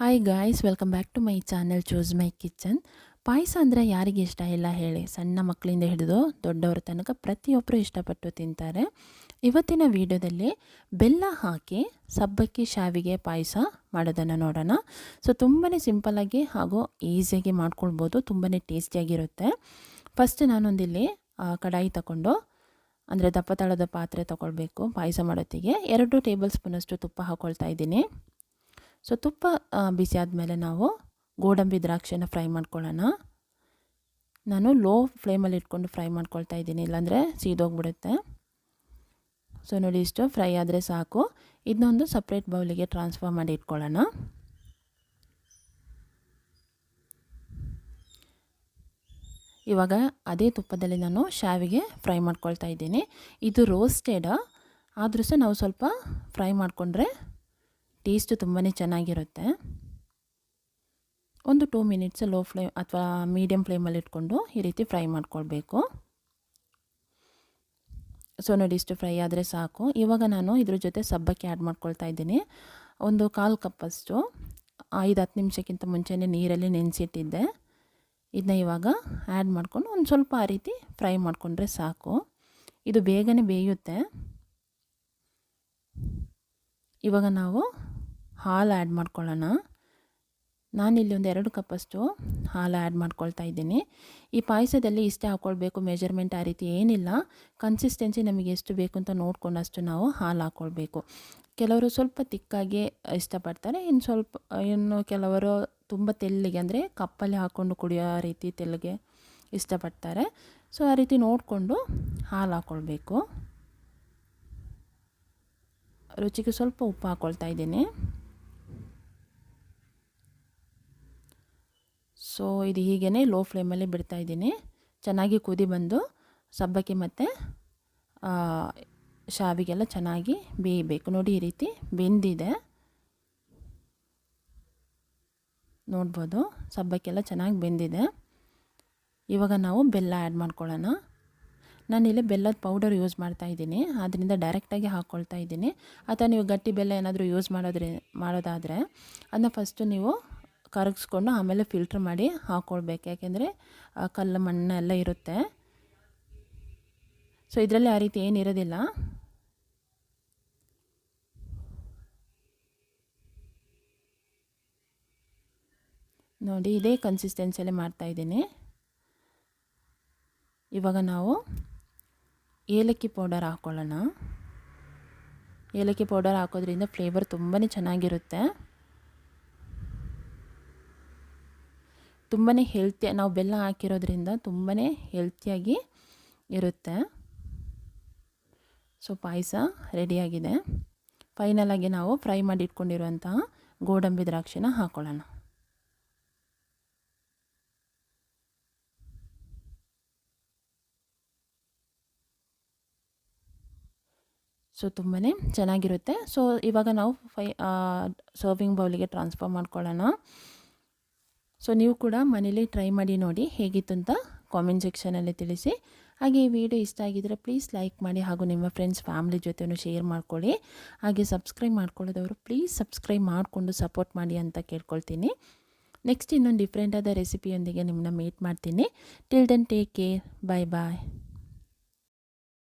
Hi guys welcome back to my channel choose my kitchen payasa ಅಂದರೆ ಯಾರಿಗೆ ಇಷ್ಟ ಇಲ್ಲ ಹೇಳಿ. ಸಣ್ಣ ಮಕ್ಕಳಿಂದ ಹಿಡಿದು ದೊಡ್ಡವರ ತನಕ ಪ್ರತಿಯೊಬ್ಬರು ಇಷ್ಟಪಟ್ಟು ತಿಂತಾರೆ. ಇವತ್ತಿನ ವಿಡಿಯೋದಲ್ಲಿ ಬೆಲ್ಲ ಹಾಕಿ ಸಬ್ಬಕ್ಕಿ ಶಾವಿಗೆ ಪಾಯಸ ಮಾಡೋದನ್ನು ನೋಡೋಣ. ಸೊ ತುಂಬಾ ಸಿಂಪಲಾಗಿ ಹಾಗೂ ಈಸಿಯಾಗಿ ಮಾಡ್ಕೊಳ್ಬೋದು. ತುಂಬಾ ಟೇಸ್ಟಿಯಾಗಿರುತ್ತೆ ಫಸ್ಟ್ ನಾನೊಂದಿಲ್ಲಿ ಕಡಾಯಿ ತಗೊಂಡು, ಅಂದರೆ ದಪ್ಪ ತಳದ ಪಾತ್ರೆ ತೊಗೊಳ್ಬೇಕು ಪಾಯಸ ಮಾಡೋತ್ತಿಗೆ. ಎರಡು ಟೇಬಲ್ ಸ್ಪೂನಷ್ಟು ತುಪ್ಪ ಹಾಕ್ಕೊಳ್ತಾ ಇದ್ದೀನಿ. ಸೊ ತುಪ್ಪ ಬಿಸಿ ಆದಮೇಲೆ ನಾವು ಗೋಡಂಬಿ ದ್ರಾಕ್ಷಿನ ಫ್ರೈ ಮಾಡ್ಕೊಳ್ಳೋಣ. ನಾನು ಲೋ ಫ್ಲೇಮಲ್ಲಿ ಇಟ್ಕೊಂಡು ಫ್ರೈ ಮಾಡ್ಕೊಳ್ತಾ ಇದ್ದೀನಿ, ಇಲ್ಲಾಂದರೆ ಸೀದೋಗ್ಬಿಡುತ್ತೆ. ಸೊ ನೋಡಿ, ಇಷ್ಟು ಫ್ರೈ ಆದರೆ ಸಾಕು. ಇದನ್ನೊಂದು ಸಪ್ರೇಟ್ ಬೌಲಿಗೆ ಟ್ರಾನ್ಸ್ಫರ್ ಮಾಡಿ ಇಟ್ಕೊಳ್ಳೋಣ. ಇವಾಗ ಅದೇ ತುಪ್ಪದಲ್ಲಿ ನಾನು ಶಾವಿಗೆ ಫ್ರೈ ಮಾಡ್ಕೊಳ್ತಾ ಇದ್ದೀನಿ. ಇದು ರೋಸ್ಟೆಡ್ ಆದರೂ ಸಹ ನಾವು ಸ್ವಲ್ಪ ಫ್ರೈ ಮಾಡಿಕೊಂಡ್ರೆ ಟೇಸ್ಟು ತುಂಬಾ ಚೆನ್ನಾಗಿರುತ್ತೆ. ಒಂದು ಟೂ ಮಿನಿಟ್ಸ್ ಲೋ ಫ್ಲೇಮ್ ಅಥವಾ ಮೀಡಿಯಮ್ ಫ್ಲೇಮಲ್ಲಿ ಇಟ್ಕೊಂಡು ಈ ರೀತಿ ಫ್ರೈ ಮಾಡ್ಕೊಳ್ಬೇಕು. ಸೊ, ನೋಡಿ ಫ್ರೈ ಆದರೆ ಸಾಕು. ಇವಾಗ ನಾನು ಇದ್ರ ಜೊತೆ ಸಬ್ಬಕ್ಕೆ ಆ್ಯಡ್ ಮಾಡ್ಕೊಳ್ತಾ ಇದ್ದೀನಿ. ಒಂದು ಕಾಲು ಕಪ್ಪಷ್ಟು ಐದು, ಹತ್ತು ನಿಮಿಷಕ್ಕಿಂತ ಮುಂಚೆನೇ ನೀರಲ್ಲಿ ನೆನೆಸಿಟ್ಟಿದ್ದೆ. ಇದನ್ನ ಇವಾಗ ಆ್ಯಡ್ ಮಾಡಿಕೊಂಡು ಒಂದು ಸ್ವಲ್ಪ ಆ ರೀತಿ ಫ್ರೈ ಮಾಡಿಕೊಂಡ್ರೆ ಸಾಕು. ಇದು ಬೇಗನೆ ಬೇಯುತ್ತೆ. ಇವಾಗ ನಾವು ಹಾಲು ಆ್ಯಡ್ ಮಾಡ್ಕೊಳ್ಳೋಣ. ನಾನಿಲ್ಲಿ ಒಂದು ಎರಡು ಕಪ್ಪಷ್ಟು ಹಾಲು ಆ್ಯಡ್ ಮಾಡ್ಕೊಳ್ತಾ ಇದ್ದೀನಿ. ಈ ಪಾಯಸದಲ್ಲಿ ಇಷ್ಟೇ ಹಾಕ್ಕೊಳ್ಬೇಕು. ಮೆಜರ್ಮೆಂಟ್ ಆ ರೀತಿ ಏನಿಲ್ಲ. ಕನ್ಸಿಸ್ಟೆನ್ಸಿ ನಮಗೆ ಎಷ್ಟು ಬೇಕು ಅಂತ ನೋಡ್ಕೊಂಡಷ್ಟು ನಾವು ಹಾಲು ಹಾಕ್ಕೊಳ್ಬೇಕು. ಕೆಲವರು ಸ್ವಲ್ಪ ತಿಕ್ಕಾಗಿ ಇಷ್ಟಪಡ್ತಾರೆ. ಇನ್ನು ಸ್ವಲ್ಪ, ಇನ್ನು ಕೆಲವರು ತುಂಬ ತೆಲ್ಲಿಗೆ, ಅಂದರೆ ಕಪ್ಪಲ್ಲಿ ಹಾಕ್ಕೊಂಡು ಕುಡಿಯೋ ರೀತಿ ತೆಲ್ಲಿಗೆ ಇಷ್ಟಪಡ್ತಾರೆ. ಸೊ, ಆ ರೀತಿ ನೋಡಿಕೊಂಡು ಹಾಲು ಹಾಕ್ಕೊಳ್ಬೇಕು. ರುಚಿಗೆ ಸ್ವಲ್ಪ ಉಪ್ಪು ಹಾಕ್ಕೊಳ್ತಾ ಇದ್ದೀನಿ. ಸೊ ಇದು ಹೀಗೇ ಲೋ ಫ್ಲೇಮಲ್ಲಿ ಬಿಡ್ತಾ ಇದ್ದೀನಿ. ಚೆನ್ನಾಗಿ ಕುದಿ ಬಂದು ಸಬ್ಬಕ್ಕಿ ಮತ್ತು ಶಾವಿಗೆಲ್ಲ ಚೆನ್ನಾಗಿ ಬೇಯಬೇಕು. ನೋಡಿ ಈ ರೀತಿ ಬೆಂದಿದೆ. ನೋಡ್ಬೋದು, ಸಬ್ಬಕ್ಕೆಲ್ಲ ಚೆನ್ನಾಗಿ ಬೆಂದಿದೆ. ಇವಾಗ ನಾವು ಬೆಲ್ಲ ಆ್ಯಡ್ ಮಾಡ್ಕೊಳ್ಳೋಣ. ನಾನಿಲ್ಲಿ ಬೆಲ್ಲದ ಪೌಡರ್ ಯೂಸ್ ಮಾಡ್ತಾ ಇದ್ದೀನಿ. ಅದರಿಂದ ಡೈರೆಕ್ಟಾಗಿ ಹಾಕ್ಕೊಳ್ತಾ ಇದ್ದೀನಿ. ಅಥವಾ ನೀವು ಗಟ್ಟಿ ಬೆಲ್ಲ ಏನಾದರೂ ಯೂಸ್ ಮಾಡೋದ್ರೆ, ಮಾಡೋದಾದರೆ, ಅದನ್ನ ಫಸ್ಟು ನೀವು ಕರಗಿಸ್ಕೊಂಡು ಆಮೇಲೆ ಫಿಲ್ಟ್ರ್ ಮಾಡಿ ಹಾಕ್ಕೊಳ್ಬೇಕು ಯಾಕೆಂದರೆ ಕಲ್ಲು ಮಣ್ಣೆಲ್ಲ ಇರುತ್ತೆ. ಸೊ ಇದರಲ್ಲಿ ಆ ರೀತಿ ಏನಿರೋದಿಲ್ಲ ನೋಡಿ, ಇದೇ ಕನ್ಸಿಸ್ಟೆನ್ಸಿಯಲ್ಲಿ ಮಾಡ್ತಾಯಿದ್ದೀನಿ ಇವಾಗ ನಾವು ಏಲಕ್ಕಿ ಪೌಡರ್ ಹಾಕ್ಕೊಳ್ಳೋಣ ಏಲಕ್ಕಿ ಪೌಡರ್ ಹಾಕೋದ್ರಿಂದ ಫ್ಲೇವರ್ ತುಂಬಾ ಚೆನ್ನಾಗಿರುತ್ತೆ. ತುಂಬಾ ಹೆಲ್ತಿ ನಾವು ಬೆಲ್ಲ ಹಾಕಿರೋದ್ರಿಂದ ತುಂಬಾ ಹೆಲ್ತಿಯಾಗಿ ಇರುತ್ತೆ. ಸೊ ಪಾಯಸ ರೆಡಿಯಾಗಿದೆ ಫೈನಲಾಗಿ ನಾವು ಫ್ರೈ ಮಾಡಿ ಇಟ್ಕೊಂಡಿರುವಂತಹ ಗೋಡಂಬಿ ದ್ರಾಕ್ಷಿನ ಹಾಕೊಳ್ಳೋಣ. ಸೊ ತುಂಬಾ ಚೆನ್ನಾಗಿರುತ್ತೆ. ಸೊ ಇವಾಗ ನಾವು ಫೈ ಸರ್ವಿಂಗ್ ಬೌಲಿಗೆ ಟ್ರಾನ್ಸ್ಫರ್ ಮಾಡ್ಕೊಳ್ಳೋಣ. ಸೊ ನೀವು ಕೂಡ ಮನೇಲಿ ಟ್ರೈ ಮಾಡಿ ನೋಡಿ ಹೇಗಿತ್ತು ಅಂತ ಕಾಮೆಂಟ್ ಸೆಕ್ಷನಲ್ಲಿ ತಿಳಿಸಿ. ಹಾಗೆ ಈ ವಿಡಿಯೋ ಇಷ್ಟ ಆಗಿದ್ದರೆ ಪ್ಲೀಸ್ ಲೈಕ್ ಮಾಡಿ ಹಾಗೂ ನಿಮ್ಮ ಫ್ರೆಂಡ್ಸ್ ಫ್ಯಾಮ್ಲಿ ಜೊತೆಯೂ ಶೇರ್ ಮಾಡ್ಕೊಳ್ಳಿ. ಹಾಗೆ ಸಬ್ಸ್ಕ್ರೈಬ್ ಮಾಡ್ಕೊಳ್ಳೋದವರು ಪ್ಲೀಸ್ ಸಬ್ಸ್ಕ್ರೈಬ್ ಮಾಡಿಕೊಂಡು ಸಪೋರ್ಟ್ ಮಾಡಿ ಅಂತ ಕೇಳ್ಕೊಳ್ತೀನಿ. ನೆಕ್ಸ್ಟ್ ಇನ್ನೊಂದು ಡಿಫ್ರೆಂಟಾದ ರೆಸಿಪಿಯೊಂದಿಗೆ ನಿಮ್ಮನ್ನ ಮೀಟ್ ಮಾಡ್ತೀನಿ. Till then take care bye bye